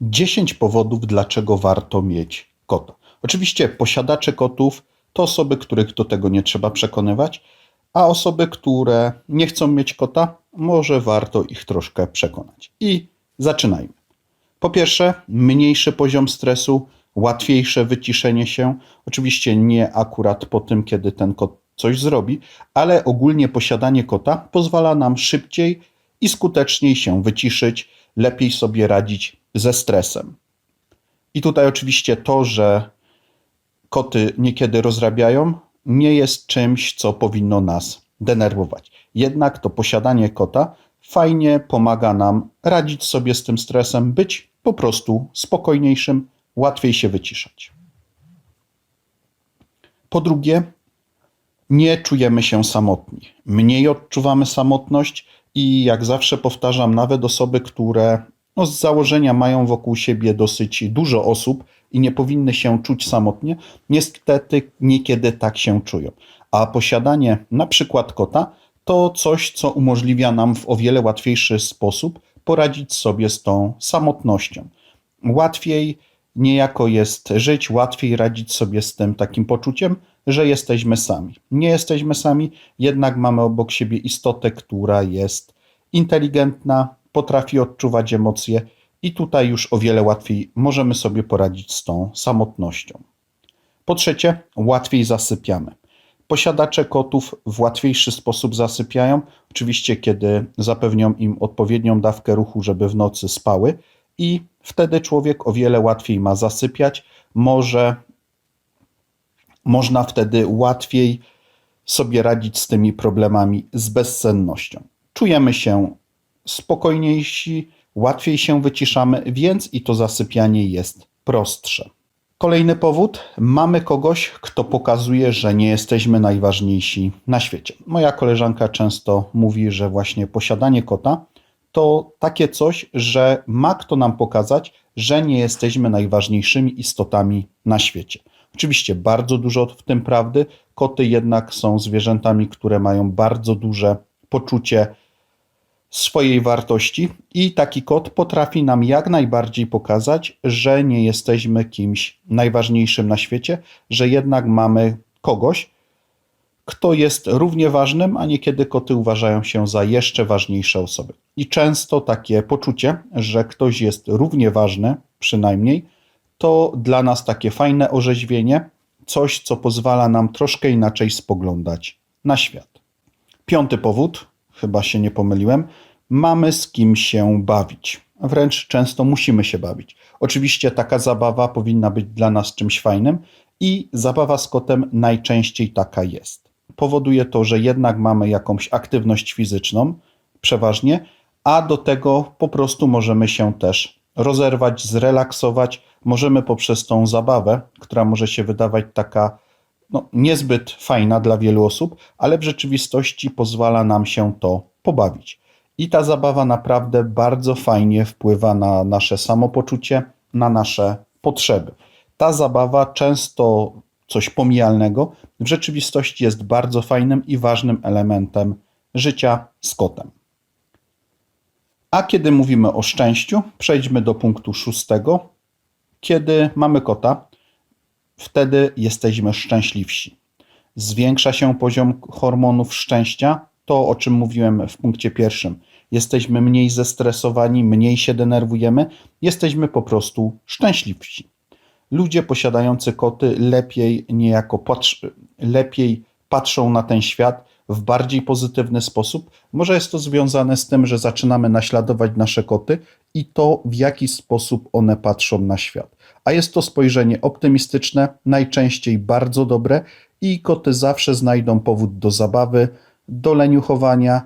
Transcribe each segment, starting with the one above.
10 powodów, dlaczego warto mieć kota. Oczywiście posiadacze kotów to osoby, których do tego nie trzeba przekonywać, a osoby, które nie chcą mieć kota, może warto ich troszkę przekonać. I zaczynajmy. Po pierwsze, mniejszy poziom stresu, łatwiejsze wyciszenie się. Oczywiście nie akurat po tym, kiedy ten kot coś zrobi, ale ogólnie posiadanie kota pozwala nam szybciej i skuteczniej się wyciszyć, lepiej sobie radzić ze stresem. I tutaj oczywiście to, że koty niekiedy rozrabiają, nie jest czymś, co powinno nas denerwować. Jednak to posiadanie kota fajnie pomaga nam radzić sobie z tym stresem, być po prostu spokojniejszym, łatwiej się wyciszać. Po drugie, nie czujemy się samotni. Mniej odczuwamy samotność i jak zawsze powtarzam, nawet osoby, które no, z założenia mają wokół siebie dosyć dużo osób i nie powinny się czuć samotnie, niestety niekiedy tak się czują. A posiadanie na przykład kota to coś, co umożliwia nam w o wiele łatwiejszy sposób poradzić sobie z tą samotnością. Łatwiej niejako jest żyć, łatwiej radzić sobie z tym takim poczuciem, że jesteśmy sami. Nie jesteśmy sami, jednak mamy obok siebie istotę, która jest inteligentna, potrafi odczuwać emocje i tutaj już o wiele łatwiej możemy sobie poradzić z tą samotnością. Po trzecie, łatwiej zasypiamy. Posiadacze kotów w łatwiejszy sposób zasypiają, oczywiście kiedy zapewnią im odpowiednią dawkę ruchu, żeby w nocy spały i wtedy człowiek o wiele łatwiej ma zasypiać, może można wtedy łatwiej sobie radzić z tymi problemami z bezsennością. Czujemy się spokojniejsi, łatwiej się wyciszamy, więc i to zasypianie jest prostsze. Kolejny powód: mamy kogoś, kto pokazuje, że nie jesteśmy najważniejsi na świecie. Moja koleżanka często mówi, że właśnie posiadanie kota to takie coś, że ma kto nam pokazać, że nie jesteśmy najważniejszymi istotami na świecie. Oczywiście bardzo dużo w tym prawdy. Koty jednak są zwierzętami, które mają bardzo duże poczucie swojej wartości i taki kot potrafi nam jak najbardziej pokazać, że nie jesteśmy kimś najważniejszym na świecie, że jednak mamy kogoś, kto jest równie ważnym, a niekiedy koty uważają się za jeszcze ważniejsze osoby. I często takie poczucie, że ktoś jest równie ważny, przynajmniej, to dla nas takie fajne orzeźwienie, coś, co pozwala nam troszkę inaczej spoglądać na świat. Piąty powód, chyba się nie pomyliłem, mamy z kim się bawić. Wręcz często musimy się bawić. Oczywiście taka zabawa powinna być dla nas czymś fajnym i zabawa z kotem najczęściej taka jest. Powoduje to, że jednak mamy jakąś aktywność fizyczną, przeważnie, a do tego po prostu możemy się też rozerwać, zrelaksować. Możemy poprzez tą zabawę, która może się wydawać taka no, niezbyt fajna dla wielu osób, ale w rzeczywistości pozwala nam się to pobawić. I ta zabawa naprawdę bardzo fajnie wpływa na nasze samopoczucie, na nasze potrzeby. Ta zabawa, często coś pomijalnego, w rzeczywistości jest bardzo fajnym i ważnym elementem życia z kotem. A kiedy mówimy o szczęściu, przejdźmy do punktu szóstego. Kiedy mamy kota, wtedy jesteśmy szczęśliwsi. Zwiększa się poziom hormonów szczęścia, to o czym mówiłem w punkcie pierwszym. Jesteśmy mniej zestresowani, mniej się denerwujemy, jesteśmy po prostu szczęśliwsi. Ludzie posiadający koty lepiej niejako patrz, lepiej patrzą na ten świat w bardziej pozytywny sposób. Może jest to związane z tym, że zaczynamy naśladować nasze koty i to, w jaki sposób one patrzą na świat. A jest to spojrzenie optymistyczne, najczęściej bardzo dobre i koty zawsze znajdą powód do zabawy, do leniuchowania.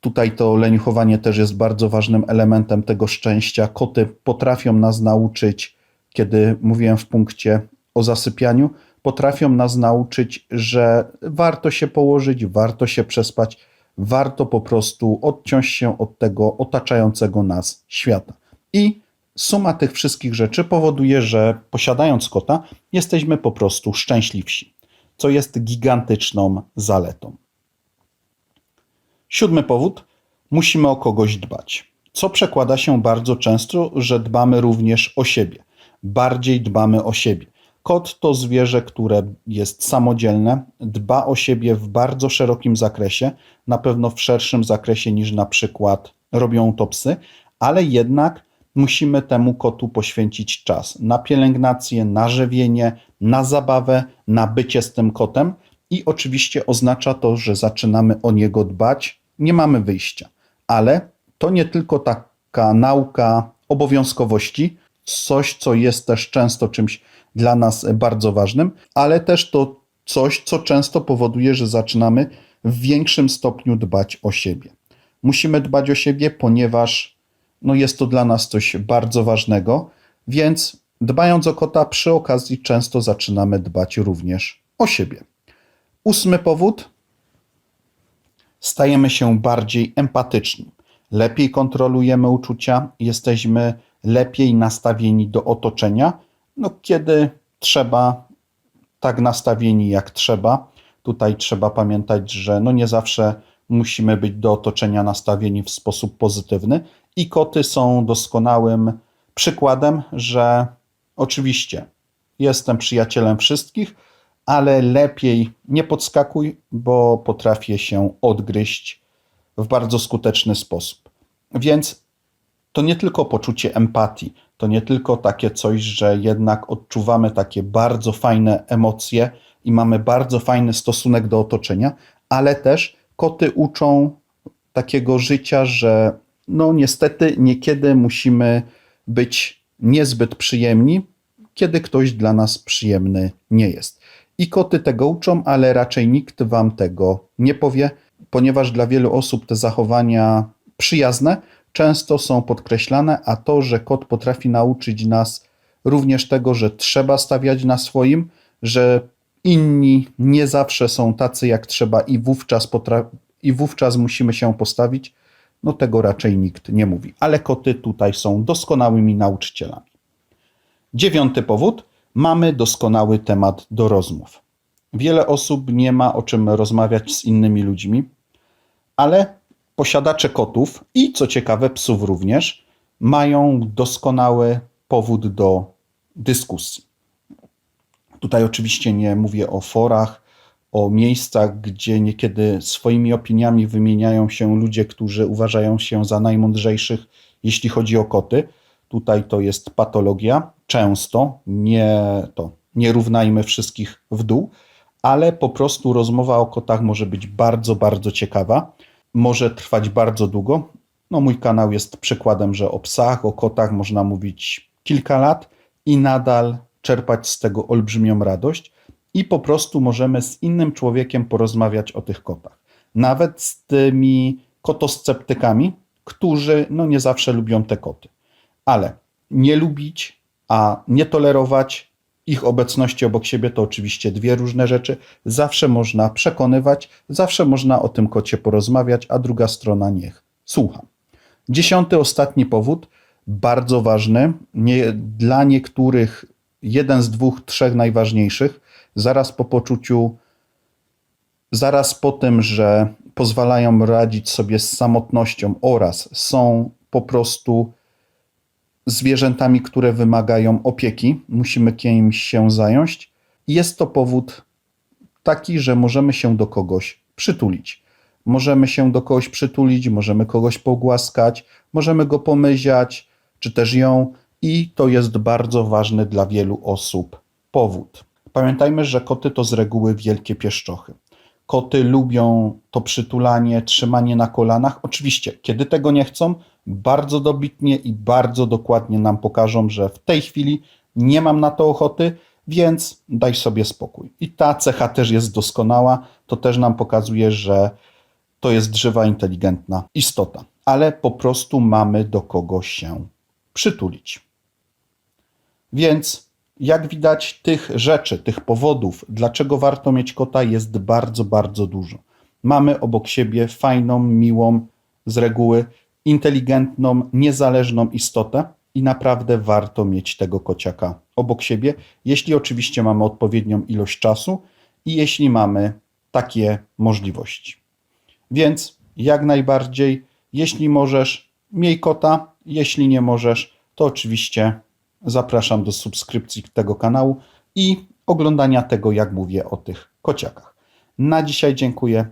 Tutaj to leniuchowanie też jest bardzo ważnym elementem tego szczęścia. Koty potrafią nas nauczyć, kiedy mówiłem w punkcie o zasypianiu, potrafią nas nauczyć, że warto się położyć, warto się przespać, warto po prostu odciąć się od tego otaczającego nas świata. I suma tych wszystkich rzeczy powoduje, że posiadając kota, jesteśmy po prostu szczęśliwsi, co jest gigantyczną zaletą. Siódmy powód: musimy o kogoś dbać. co przekłada się bardzo często, że dbamy również o siebie. Bardziej dbamy o siebie. Kot to zwierzę, które jest samodzielne, dba o siebie w bardzo szerokim zakresie, na pewno w szerszym zakresie niż na przykład robią to psy, ale jednak musimy temu kotu poświęcić czas na pielęgnację, na żywienie, na zabawę, na bycie z tym kotem i oczywiście oznacza to, że zaczynamy o niego dbać, nie mamy wyjścia. Ale to nie tylko taka nauka obowiązkowości, coś, co jest też często czymś dla nas bardzo ważnym, ale też to coś, co często powoduje, że zaczynamy w większym stopniu dbać o siebie. Musimy dbać o siebie, ponieważ no jest to dla nas coś bardzo ważnego, więc dbając o kota, przy okazji często zaczynamy dbać również o siebie. Ósmy powód. Stajemy się bardziej empatyczni. Lepiej kontrolujemy uczucia, jesteśmy lepiej nastawieni do otoczenia, no kiedy trzeba, tak nastawieni jak trzeba. Tutaj trzeba pamiętać, że no nie zawsze musimy być do otoczenia nastawieni w sposób pozytywny i koty są doskonałym przykładem, że oczywiście jestem przyjacielem wszystkich, ale lepiej nie podskakuj, bo potrafię się odgryźć w bardzo skuteczny sposób. Więc to nie tylko poczucie empatii, to nie tylko takie coś, że jednak odczuwamy takie bardzo fajne emocje i mamy bardzo fajny stosunek do otoczenia, ale też koty uczą takiego życia, że no niestety niekiedy musimy być niezbyt przyjemni, kiedy ktoś dla nas przyjemny nie jest. I koty tego uczą, ale raczej nikt wam tego nie powie, ponieważ dla wielu osób te zachowania przyjazne często są podkreślane, a to, że kot potrafi nauczyć nas również tego, że trzeba stawiać na swoim, że inni nie zawsze są tacy jak trzeba i wówczas, i wówczas musimy się postawić, no tego raczej nikt nie mówi. Ale koty tutaj są doskonałymi nauczycielami. Dziewiąty powód. Mamy doskonały temat do rozmów. Wiele osób nie ma o czym rozmawiać z innymi ludźmi, ale posiadacze kotów i co ciekawe psów również mają doskonały powód do dyskusji. Tutaj oczywiście nie mówię o forach, o miejscach, gdzie niekiedy swoimi opiniami wymieniają się ludzie, którzy uważają się za najmądrzejszych, jeśli chodzi o koty. Tutaj to jest patologia, często, nie to, nie równajmy wszystkich w dół, ale po prostu rozmowa o kotach może być bardzo, bardzo ciekawa może trwać bardzo długo. No, mój kanał jest przykładem, że o psach, o kotach można mówić kilka lat i nadal czerpać z tego olbrzymią radość, i po prostu możemy z innym człowiekiem porozmawiać o tych kotach. Nawet z tymi kotosceptykami, którzy no, nie zawsze lubią te koty. Ale nie lubić, a nie tolerować ich obecności obok siebie to oczywiście dwie różne rzeczy. Zawsze można przekonywać, zawsze można o tym kocie porozmawiać, a druga strona niech słucha. Dziesiąty, ostatni powód, bardzo ważny, nie, dla niektórych jeden z dwóch, trzech najważniejszych, zaraz po poczuciu, zaraz po tym, że pozwalają radzić sobie z samotnością oraz są po prostu zwierzętami, które wymagają opieki, musimy kimś się zająć. Jest to powód taki, że możemy się do kogoś przytulić. Możemy się do kogoś przytulić, możemy kogoś pogłaskać, możemy go pomyziać, czy też ją, i to jest bardzo ważny dla wielu osób powód. Pamiętajmy, że koty to z reguły wielkie pieszczochy. Koty lubią to przytulanie, trzymanie na kolanach. Oczywiście, kiedy tego nie chcą, bardzo dobitnie i bardzo dokładnie nam pokażą, że w tej chwili nie mam na to ochoty, więc daj sobie spokój. I ta cecha też jest doskonała. To też nam pokazuje, że to jest żywa, inteligentna istota, ale po prostu mamy do kogo się przytulić. Więc jak widać, tych rzeczy, tych powodów, dlaczego warto mieć kota, jest bardzo, bardzo dużo. Mamy obok siebie fajną, miłą, z reguły inteligentną, niezależną istotę i naprawdę warto mieć tego kociaka obok siebie, jeśli oczywiście mamy odpowiednią ilość czasu i jeśli mamy takie możliwości. Więc jak najbardziej, jeśli możesz, miej kota. Jeśli nie możesz, to oczywiście zapraszam do subskrypcji tego kanału i oglądania tego, jak mówię o tych kociakach. Na dzisiaj dziękuję.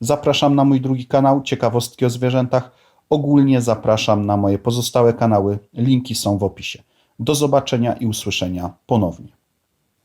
Zapraszam na mój drugi kanał Ciekawostki o zwierzętach. Ogólnie zapraszam na moje pozostałe kanały. Linki są w opisie. Do zobaczenia i usłyszenia ponownie.